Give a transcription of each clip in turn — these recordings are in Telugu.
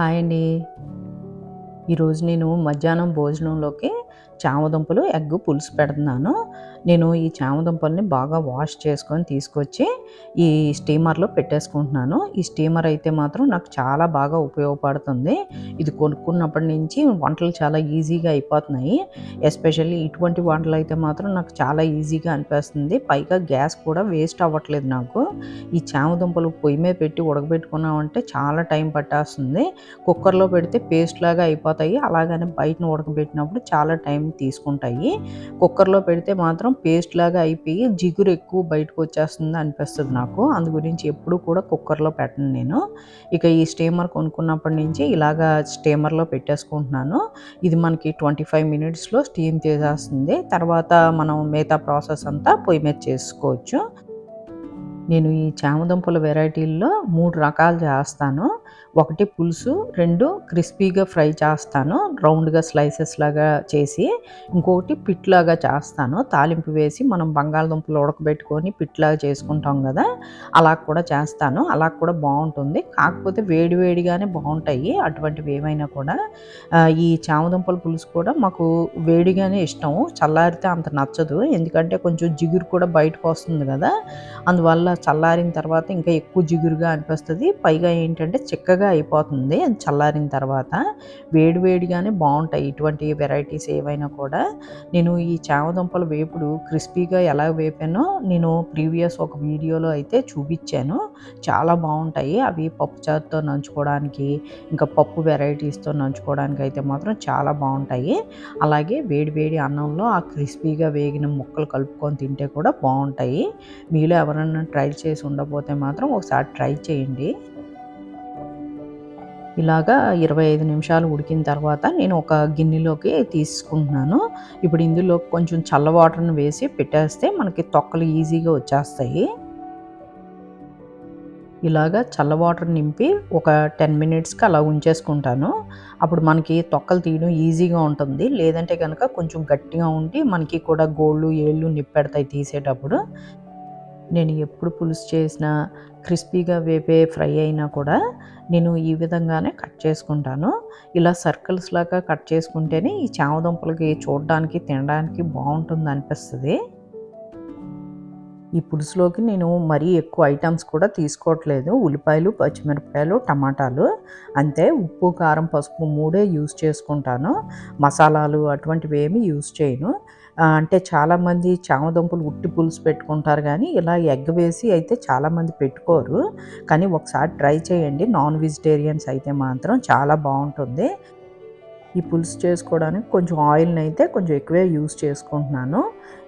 హాయ్ అండి. ఈరోజు నేను మధ్యాహ్నం భోజనంలోకి చామదుంపలు ఎగ్ పులుసు పెడుతున్నాను. నేను ఈ చామదుంపల్ని బాగా వాష్ చేసుకొని తీసుకొచ్చి ఈ స్టీమర్లో పెట్టేసుకుంటున్నాను. ఈ స్టీమర్ అయితే మాత్రం నాకు చాలా బాగా ఉపయోగపడుతుంది. ఇది కొనుక్కున్నప్పటి నుంచి వంటలు చాలా ఈజీగా అయిపోతున్నాయి. ఎస్పెషల్లీ ఇటువంటి వంటలు అయితే మాత్రం నాకు చాలా ఈజీగా అనిపిస్తుంది. పైగా గ్యాస్ కూడా వేస్ట్ అవ్వట్లేదు నాకు. ఈ చామదుంపలు పొయ్యి మీద పెట్టి ఉడకబెట్టుకున్నామంటే చాలా టైం పట్టేస్తుంది. కుక్కర్లో పెడితే పేస్ట్ లాగా అయిపోతాయి. అలాగనే బయటను ఉడకబెట్టినప్పుడు చాలా టైం టైం తీసుకుంటాయి. కుక్కర్లో పెడితే మాత్రం పేస్ట్ లాగా అయిపోయి జిగురు ఎక్కువ బయటకు వచ్చేస్తుంది అనిపిస్తుంది నాకు. అందు గురించి ఎప్పుడు కూడా కుక్కర్లో పెట్టను నేను. ఇక ఈ స్టీమర్ కొనుక్కున్నప్పటి నుంచి ఇలాగా స్టీమర్లో పెట్టేసుకుంటున్నాను. ఇది మనకి ట్వంటీ ఫైవ్ మినిట్స్లో స్టీమ్ చేసేస్తుంది. తర్వాత మనం మిగతా ప్రాసెస్ అంతా పొయ్యి మీద చేసుకోవచ్చు. నేను ఈ చామదుంపల వెరైటీల్లో మూడు రకాలు చేస్తాను. ఒకటి పులుసు రెండు క్రిస్పీగా ఫ్రై చేస్తాను. రౌండ్గా స్లైసెస్ లాగా చేసి ఇంకొకటి పిట్లాగా చేస్తాను. తాలింపు వేసి మనం బంగాళదుంపలు ఉడకబెట్టుకొని పిట్లాగా చేసుకుంటాం కదా అలా కూడా చేస్తాను. అలా కూడా బాగుంటుంది. కాకపోతే వేడి వేడిగానే బాగుంటాయి. అటువంటివి ఏమైనా కూడా ఈ చామదుంపల పులుసు కూడా మాకు వేడిగానే ఇష్టం. చల్లారితే అంత నచ్చదు. ఎందుకంటే కొంచెం జిగురు కూడా బయటకు వస్తుంది కదా అందువల్ల చల్లారిన తర్వాత ఇంకా ఎక్కువ జిగురుగా అనిపిస్తుంది. పైగా ఏంటంటే చిక్కగా అయిపోతుంది. చల్లారిన తర్వాత వేడివేడిగానే బాగుంటాయి. ఇటువంటి వెరైటీస్ ఏవైనా కూడా నేను ఈ చామదుంపల వేపుడు క్రిస్పీగా ఎలా వేపానో నేను ప్రీవియస్ ఒక వీడియోలో అయితే చూపించాను. చాలా బాగుంటాయి. అవి పప్పు చారుతో నంచుకోవడానికి ఇంకా పప్పు వెరైటీస్తో నంచుకోవడానికి అయితే మాత్రం చాలా బాగుంటాయి. అలాగే వేడివేడి అన్నంలో ఆ క్రిస్పీగా వేగిన ముక్కలు కలుపుకొని తింటే కూడా బాగుంటాయి. మీలో ఎవరైనా ట్రై చేసి ఉండకపోతే మాత్రం ఒకసారి ట్రై చేయండి. ఇలాగా ఇరవై ఐదు నిమిషాలు ఉడికిన తర్వాత నేను ఒక గిన్నెలోకి తీసుకుంటున్నాను. ఇప్పుడు ఇందులో కొంచెం చల్ల వాటర్ని వేసి పెట్టేస్తే మనకి తొక్కలు ఈజీగా వచ్చేస్తాయి. ఇలాగా చల్ల వాటర్ నింపి ఒక టెన్ మినిట్స్కి అలా ఉంచేసుకుంటాను. అప్పుడు మనకి తొక్కలు తీయడం ఈజీగా ఉంటుంది. లేదంటే కనుక కొంచెం గట్టిగా ఉండి మనకి కూడా గోళ్ళు ఏళ్ళు నిప్పెడతాయి తీసేటప్పుడు. నేను ఎప్పుడు పులుసు చేసినా క్రిస్పీగా వేపే ఫ్రై అయినా కూడా నేను ఈ విధంగానే కట్ చేసుకుంటాను. ఇలా సర్కిల్స్ లాగా కట్ చేసుకుంటేనే ఈ చామదుంపలకి చూడడానికి తినడానికి బాగుంటుంది అనిపిస్తుంది. ఈ పులుసులోకి నేను మరీ ఎక్కువ ఐటమ్స్ కూడా తీసుకోవట్లేదు. ఉల్లిపాయలు పచ్చిమిరపకాయలు టమాటాలు అంతే ఉప్పు కారం పసుపు మూడే యూస్ చేసుకుంటాను. మసాలాలు అటువంటివి ఏమి యూస్ చేయను. అంటే చాలామంది చామదుంపలు ఉట్టి పులుసు పెట్టుకుంటారు కానీ ఇలా ఎగ్ వేసి అయితే చాలామంది పెట్టుకోరు. కానీ ఒకసారి ట్రై చేయండి. నాన్ వెజిటేరియన్స్ అయితే మాత్రం చాలా బాగుంటుంది. ఈ పులుసు చేసుకోవడానికి కొంచెం ఆయిల్ని అయితే కొంచెం ఎక్కువే యూస్ చేసుకుంటున్నాను.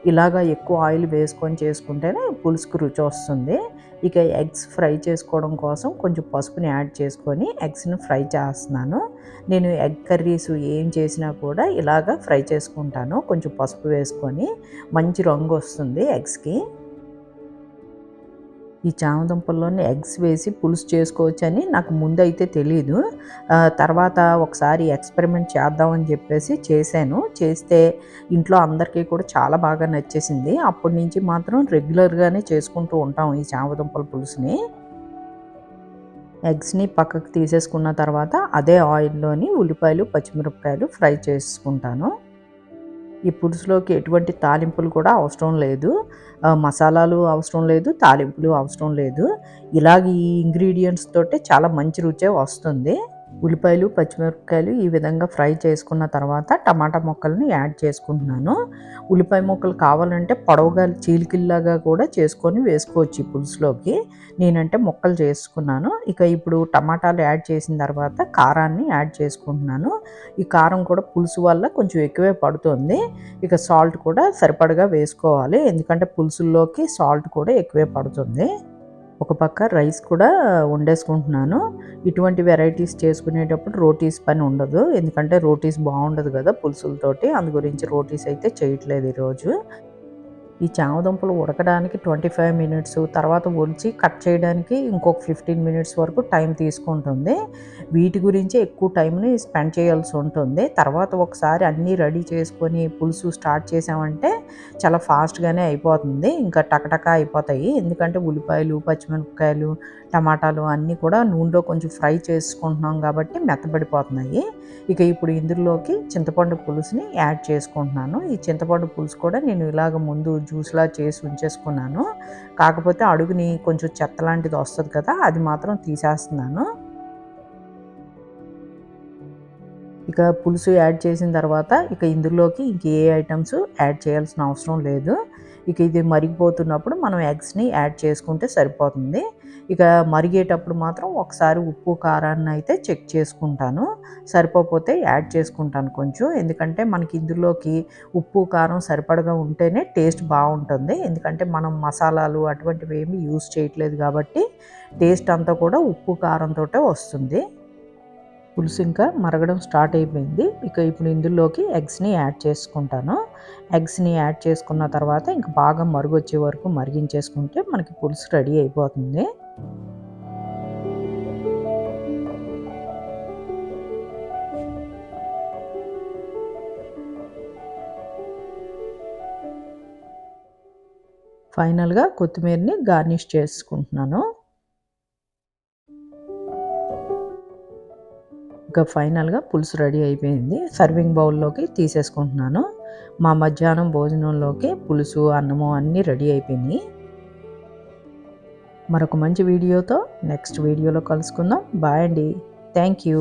ఇలాగా ఎక్కువ ఆయిల్ వేసుకొని చేసుకుంటేనే పులుసుకు రుచి వస్తుంది. ఇక ఎగ్స్ ఫ్రై చేసుకోవడం కోసం కొంచెం పసుపుని యాడ్ చేసుకొని ఎగ్స్ని ఫ్రై చేస్తున్నాను. నేను ఎగ్ కర్రీస్ ఏం చేసినా కూడా ఇలాగ ఫ్రై చేసుకుంటాను. కొంచెం పసుపు వేసుకొని మంచి రంగు వస్తుంది ఎగ్స్కి. ఈ చామదుంపల్లోనే ఎగ్స్ వేసి పులుసు చేసుకోవచ్చని నాకు ముందైతే తెలియదు తర్వాత ఒకసారి ఎక్స్పెరిమెంట్ చేద్దామని చెప్పేసి చేశాను. చేస్తే ఇంట్లో అందరికీ కూడా చాలా బాగా నచ్చేసింది. అప్పటి నుంచి మాత్రం రెగ్యులర్గానే చేసుకుంటూ ఉంటాం ఈ చామదుంపల పులుసుని. ఎగ్స్ని పక్కకు తీసేసుకున్న తర్వాత అదే ఆయిల్లోని ఉల్లిపాయలు పచ్చిమిరపకాయలు ఫ్రై చేసుకుంటాను. ఈ పులుసులోకి ఎటువంటి తాలింపులు కూడా అవసరం లేదు. మసాలాలు అవసరం లేదు తాలింపులు అవసరం లేదు. ఇలాగ ఈ ఇంగ్రీడియంట్స్ తోటి చాలా మంచి రుచే వస్తుంది. ఉల్లిపాయలు పచ్చిమిరపకాయలు ఈ విధంగా ఫ్రై చేసుకున్న తర్వాత టమాటా ముక్కల్ని యాడ్ చేసుకుంటున్నాను. ఉల్లిపాయ ముక్కలు కావాలంటే పొడవుగా చీలికిల్లాగా కూడా చేసుకొని వేసుకోవచ్చు ఈ పులుసులోకి. నేనంటే ముక్కలు చేసుకున్నాను. ఇక ఇప్పుడు టమాటాలు యాడ్ చేసిన తర్వాత కారాన్ని యాడ్ చేసుకుంటున్నాను. ఈ కారం కూడా పులుసు వల్ల కొంచెం ఎక్కువే పడుతుంది. ఇక సాల్ట్ కూడా సరిపడగా వేసుకోవాలి. ఎందుకంటే పులుసుల్లోకి సాల్ట్ కూడా ఎక్కువే పడుతుంది. ఒక పక్క రైస్ కూడా వండేసుకుంటున్నాను. ఇటువంటి వెరైటీస్ చేసుకునేటప్పుడు రోటీస్ పని ఉండదు. ఎందుకంటే రోటీస్ బాగుండదు కదా పులుసులతోటి. అందు గురించి రోటీస్ అయితే చేయట్లేదు ఈరోజు. ఈ చామదుంపలు ఉడకడానికి ట్వంటీ ఫైవ్ మినిట్స్ తర్వాత ఒలిచి కట్ చేయడానికి ఇంకొక ఫిఫ్టీన్ మినిట్స్ వరకు టైం తీసుకుంటుంది. వీటి గురించి ఎక్కువ టైంని స్పెండ్ చేయాల్సి ఉంటుంది. తర్వాత ఒకసారి అన్నీ రెడీ చేసుకొని పులుసు స్టార్ట్ చేసామంటే చాలా ఫాస్ట్గానే అయిపోతుంది. ఇంకా టకటక అయిపోతాయి. ఎందుకంటే ఉల్లిపాయలు పచ్చిమిరపకాయలు టమాటాలు అన్నీ కూడా నూనెలో కొంచెం ఫ్రై చేసుకుంటున్నాం కాబట్టి మెత్తబడిపోతున్నాయి. ఇక ఇప్పుడు ఇందులోకి చింతపండు పులుసుని యాడ్ చేసుకుంటున్నాను. ఈ చింతపండు పులుసు కూడా నేను ఇలాగ ముందు జ్యూస్లా చేసి ఉంచేసుకున్నాను. కాకపోతే అడుగుని కొంచెం చెత్త లాంటిది వస్తుంది కదా అది మాత్రం తీసేస్తున్నాను. ఇక పులుసు యాడ్ చేసిన తర్వాత ఇక ఇందులోకి ఇంకే ఏ ఐటమ్స్ యాడ్ చేయాల్సిన అవసరం లేదు. ఇక ఇది మరిగిపోతున్నప్పుడు మనం ఎగ్స్ని యాడ్ చేసుకుంటే సరిపోతుంది. ఇక మరిగేటప్పుడు మాత్రం ఒకసారి ఉప్పు కారాన్ని అయితే చెక్ చేసుకుంటాను. సరిపోతే యాడ్ చేసుకుంటాను కొంచెం. ఎందుకంటే మనకి ఇందులోకి ఉప్పు కారం సరిపడగా ఉంటేనే టేస్ట్ బాగుంటుంది. ఎందుకంటే మనం మసాలాలు అటువంటివి ఏమి యూస్ చేయట్లేదు కాబట్టి టేస్ట్ అంతా కూడా ఉప్పు కారంతో వస్తుంది. పులుసు ఇంకా మరగడం స్టార్ట్ అయిపోయింది. ఇక ఇప్పుడు ఇందులోకి ఎగ్స్ని యాడ్ చేసుకుంటాను. ఎగ్స్ని యాడ్ చేసుకున్న తర్వాత ఇంకా బాగా మరుగు వచ్చే వరకు మరిగించేసుకుంటే మనకి పులుసు రెడీ అయిపోతుంది. ఫైనల్గా కొత్తిమీరని గార్నిష్ చేసుకుంటున్నాను. ఇంకా ఫైనల్గా పులుసు రెడీ అయిపోయింది. సర్వింగ్ బౌల్లోకి తీసేసుకుంటున్నాను. మా మధ్యాహ్నం భోజనంలోకి పులుసు అన్నము అన్నీ రెడీ అయిపోయినాయి. మరొక మంచి వీడియోతో నెక్స్ట్ వీడియోలో కలుసుకుందాం. బాయ్ అండి. Thank you.